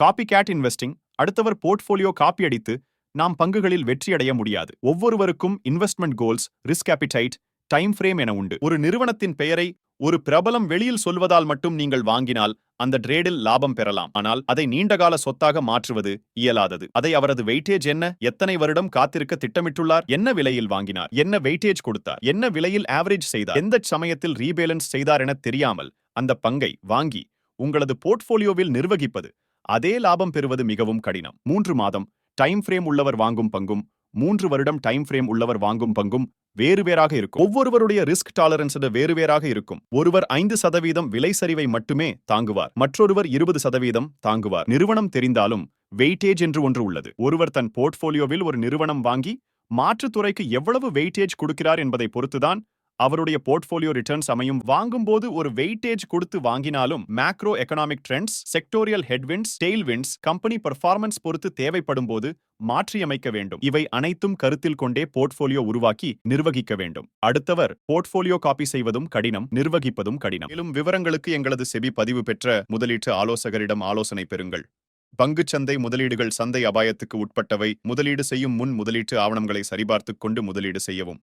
Copy cat investing அடுத்தவர் portfolio copy அடித்து நாம் பங்குகளில் வெற்றியடைய முடியாது. ஒவ்வொருவருக்கும் investment goals risk appetite time frame என உண்டு. ஒரு நிறுவனத்தின் பெயரை ஒரு பிரபலம் வெளியில் சொல்வதால் மட்டும் நீங்கள் வாங்கினால் அந்த ட்ரேடில் லாபம் பெறலாம். ஆனால் அதை நீண்டகால சொத்தாக மாற்றுவது இயலாதது. அதை அவரது வெயிட்டேஜ் என்ன எத்தனை வருடம் காத்திருக்க திட்டமிட்டுள்ளார் என்ன விலையில் வாங்கினார் என்ன வெயிட்டேஜ் கொடுத்தார் என்ன விலையில் ஆவரேஜ் செய்தார் எந்த சமயத்தில் ரீபேலன்ஸ் செய்தார் என தெரியாமல் அந்த பங்கை வாங்கி உங்களது போர்ட்ஃபோலியோவில் நிர்வகிப்பது அதே லாபம் பெறுவது மிகவும் கடினம். மூன்று மாதம். டைம் ஃப்ரேம் உள்ளவர் வாங்கும் பங்கும் மூன்று வருடம் டைம் ஃப்ரேம் உள்ளவர் வாங்கும் பங்கும் வேறு வேறாக இருக்கும். ஒவ்வொருவருடைய ரிஸ்க் டாலரன்ஸ் வேறு வேறாக இருக்கும். ஒருவர் ஐந்து சதவீதம் விலை சரிவை மட்டுமே தாங்குவார். மற்றொருவர் இருபது சதவீதம் தாங்குவார். நிறுவனம் தெரிந்தாலும் வெயிட்டேஜ் என்று ஒன்று உள்ளது. ஒருவர் தன் போர்ட்ஃபோலியோவில் ஒரு நிறுவனம் வாங்கி மாற்றுத்துறைக்கு எவ்வளவு வெயிட்டேஜ் கொடுக்கிறார் என்பதை பொறுத்துதான் அவருடைய போர்ட்ஃபோலியோ ரிட்டர்ன்ஸ் அமையும். வாங்கும்போது ஒரு வெயிட்டேஜ் கொடுத்து வாங்கினாலும் macro economic trends sectoral headwinds tailwinds company performance பொறுத்து தேவைப்படும் போது மாற்றியமைக்க வேண்டும். இவை அனைத்தும் கருத்தில் கொண்டே போர்ட்ஃபோலியோ உருவாக்கி நிர்வகிக்க வேண்டும். அடுத்தவர் போர்ட்ஃபோலியோ காப்பி செய்வதும் கடினம் நிர்வகிப்பதும் கடினம். மேலும் விவரங்களுக்கு எங்களது செபி பதிவு பெற்ற முதலீட்டு ஆலோசகரிடம் ஆலோசனை பெறுங்கள். பங்குச்சந்தை முதலீடுகள் சந்தை அபாயத்துக்கு உட்பட்டவை. முதலீடு செய்யும் முன் முதலீட்டு ஆவணங்களை சரிபார்த்துக் கொண்டு முதலீடு செய்யவும்.